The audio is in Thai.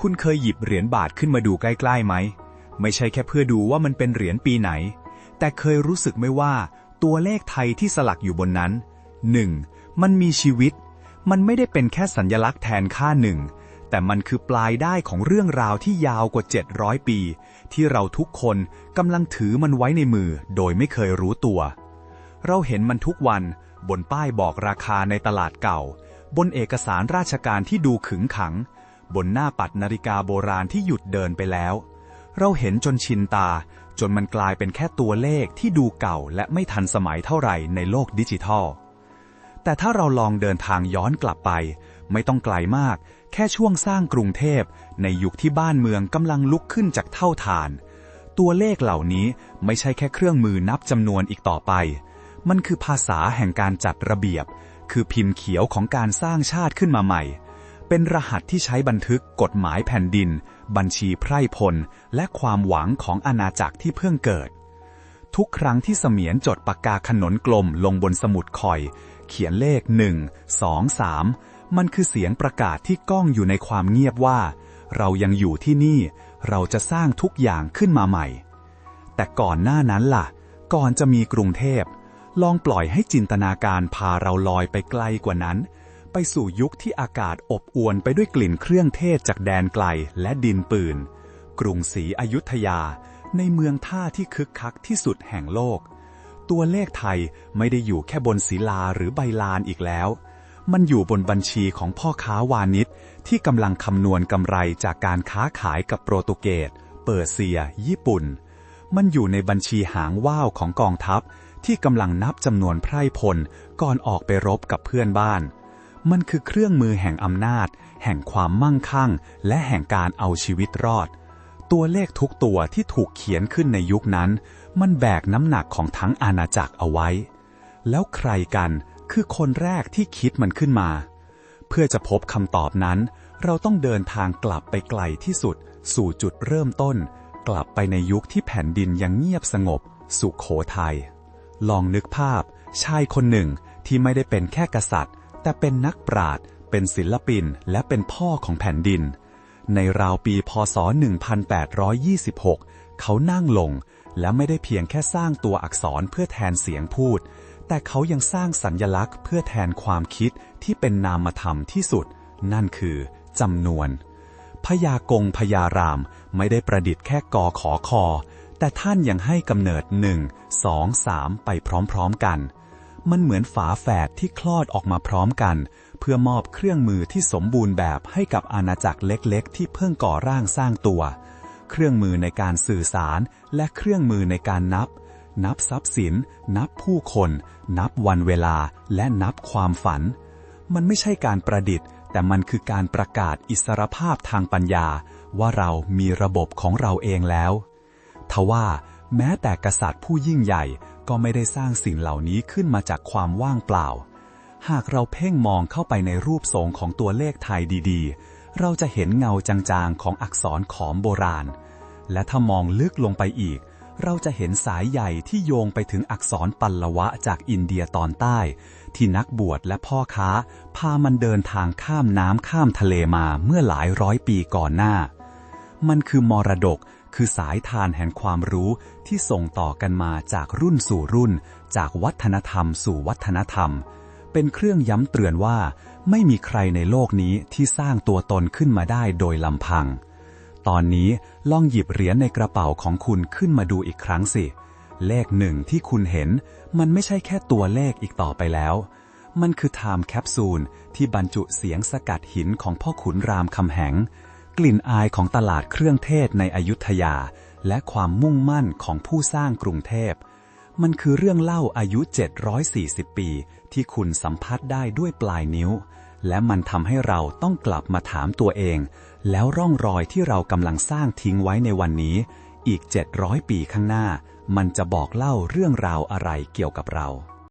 คุณเคยหยิบเหรียญบาทขึ้นมาดูใกล้ๆไหม ไม่ใช่แค่เพื่อดูว่ามันเป็นเหรียญปีไหน แต่เคยรู้สึกไหมว่าตัวเลขไทยที่สลักอยู่บนนั้น 1. มันมีชีวิต มันไม่ได้เป็นแค่สัญญลักษณ์แทนค่าหนึ่ง แต่มันคือปลายได้ของเรื่องราวที่ยาวกว่า 700 ปี ที่เราทุกคนกำลังถือมันไว้ในมือโดยไม่เคยรู้ตัว เราเห็นมันทุกวันบนป้ายบอกราคาในตลาดเก่า บนเอกสารราชการที่ดูขึงขัง บนหน้าปัดนาฬิกาโบราณที่หยุดเดินไปแล้ว เราเห็นจนชินตา จนมันกลายเป็นแค่ตัวเลขที่ดูเก่าและไม่ทันสมัยเท่าไหร่ในโลกดิจิทัล แต่ถ้าเราลองเดินทางย้อนกลับไป ไม่ต้องไกลมาก แค่ช่วงสร้างกรุงเทพ ในยุคที่บ้านเมืองกำลังลุกขึ้นจากเท่าฐาน ตัวเลขเหล่านี้ไม่ใช่แค่เครื่องมือนับจำนวนอีกต่อไป มันคือภาษาแห่งการจัดระเบียบ คือพิมพ์เขียวของการสร้างชาติขึ้นมาใหม่ เป็นรหัสที่ใช้บันทึกกฎหมายแผ่นดิน บัญชีไพร่พล และความหวังของอาณาจักรที่เพิ่งเกิด ทุกครั้งที่เสมียนจดปากกาขนนกลมลงบนสมุดคอย เขียนเลขหนึ่งสองสามมันคือเสียงประกาศที่ก้องอยู่ในความเงียบว่า เรายังอยู่ที่นี่ เราจะสร้างทุกอย่างขึ้นมาใหม่ แต่ก่อนหน้านั้นล่ะ ก่อนจะมีกรุงเทพลองปล่อยให้จินตนาการพาเราลอยไปไกลกว่านั้น ไปสู่ยุคที่อากาศอบอวลไปด้วยกลิ่นเครื่องเทศจากแดนไกลและดินปืน กรุงศรีอยุธยา ในเมืองท่าที่คึกคักที่สุดแห่งโลก ตัวเลขไทยไม่ได้อยู่แค่บนศิลาหรือใบลานอีกแล้ว มันอยู่บนบัญชีของพ่อค้าวานิชที่กำลังคำนวณกำไรจากการค้าขายกับโปรตุเกส เปอร์เซีย ญี่ปุ่น มันอยู่ในบัญชีหางว่าวของกองทัพที่กำลังนับจำนวนไพร่พลก่อนออกไปรบกับเพื่อนบ้าน มันคือเครื่องมือแห่งอำนาจ แห่งความมั่งคั่ง และแห่งการเอาชีวิตรอด ตัวเลขทุกตัวที่ถูกเขียนขึ้นในยุคนั้น มันแบกน้ำหนักของทั้งอาณาจักรเอาไว้ แล้วใครกันคือคนแรกที่คิดมันขึ้นมา เพื่อจะพบคำตอบนั้น เราต้องเดินทางกลับไปไกลที่สุด สู่จุดเริ่มต้น กลับไปในยุคที่แผ่นดินยังเงียบสงบ สุขโขทัยลองนึกภาพ ชายคนหนึ่งที่ไม่ได้เป็นแค่กษัตริย์ แต่เป็นนักปราชญ์เป็นศิลปินและเป็นพ่อของแผ่นดิน ในราวปีพศ 1826 เขานั่งลง และไม่ได้เพียงแค่สร้างตัวอักษรเพื่อแทนเสียงพูด แต่เขายังสร้างสัญญลักษณ์เพื่อแทนความคิดที่เป็นนามธรรมที่สุด นั่นคือจำนวนพญากงพญารามไม่ได้ประดิษฐ์แค่กอขอคอ แต่ท่านยังให้กำเนิดหนึ่งสองสามไปพร้อมๆกัน มันเหมือนฝาแฝดที่คลอดออกมาพร้อมกัน เพื่อมอบเครื่องมือที่สมบูรณ์แบบให้กับอาณาจักรเล็กๆ ที่เพิ่งก่อร่างสร้างตัว เครื่องมือในการสื่อสาร และเครื่องมือในการนับ นับทรัพย์สิน นับผู้คน นับวันเวลา และนับความฝัน มันไม่ใช่การประดิษฐ์ แต่มันคือการประกาศอิสรภาพทางปัญญา ว่าเรามีระบบของเราเองแล้ว ทว่า แม้แต่กษัตริย์ผู้ยิ่งใหญ่ ก็ไม่ได้สร้างสิ่งเหล่านี้ขึ้นมาจากความว่างเปล่า หากเราเพ่งมองเข้าไปในรูปทรงของตัวเลขไทยดีๆ เราจะเห็นเงาจางๆของอักษรขอมโบราณ และถ้ามองลึกลงไปอีก เราจะเห็นสายใหญ่ที่โยงไปถึงอักษรปัลลวะจากอินเดียตอนใต้ ที่นักบวชและพ่อค้า พามันเดินทางข้ามน้ำข้ามทะเลมาเมื่อหลายร้อยปีก่อนหน้า มันคือมรดก คือสายทานแห่งความรู้ที่ส่งต่อกันมาจากรุ่นสู่รุ่น จากวัฒนธรรมสู่วัฒนธรรม เป็นเครื่องย้ำเตือนว่า ไม่มีใครในโลกนี้ที่สร้างตัวตนขึ้นมาได้โดยลำพัง ตอนนี้ลองหยิบเหรียญในกระเป๋าของคุณขึ้นมาดูอีกครั้งสิ เลขหนึ่งที่คุณเห็น มันไม่ใช่แค่ตัวเลขอีกต่อไปแล้วมันคือไทม์แคปซูลที่บรรจุเสียงสกัดหินของพ่อขุนรามคำแหง กลิ่นอายของตลาดเครื่องเทศในอยุธยา และความมุ่งมั่นของผู้สร้างกรุงเทพ มันคือเรื่องเล่าอายุ 740 ปี ที่คุณสัมผัสได้ด้วยปลายนิ้ว และมันทำให้เราต้องกลับมาถามตัวเอง แล้วร่องรอยที่เรากำลังสร้างทิ้งไว้ในวันนี้ อีก 700 ปีข้างหน้า มันจะบอกเล่าเรื่องราวอะไรเกี่ยวกับเรา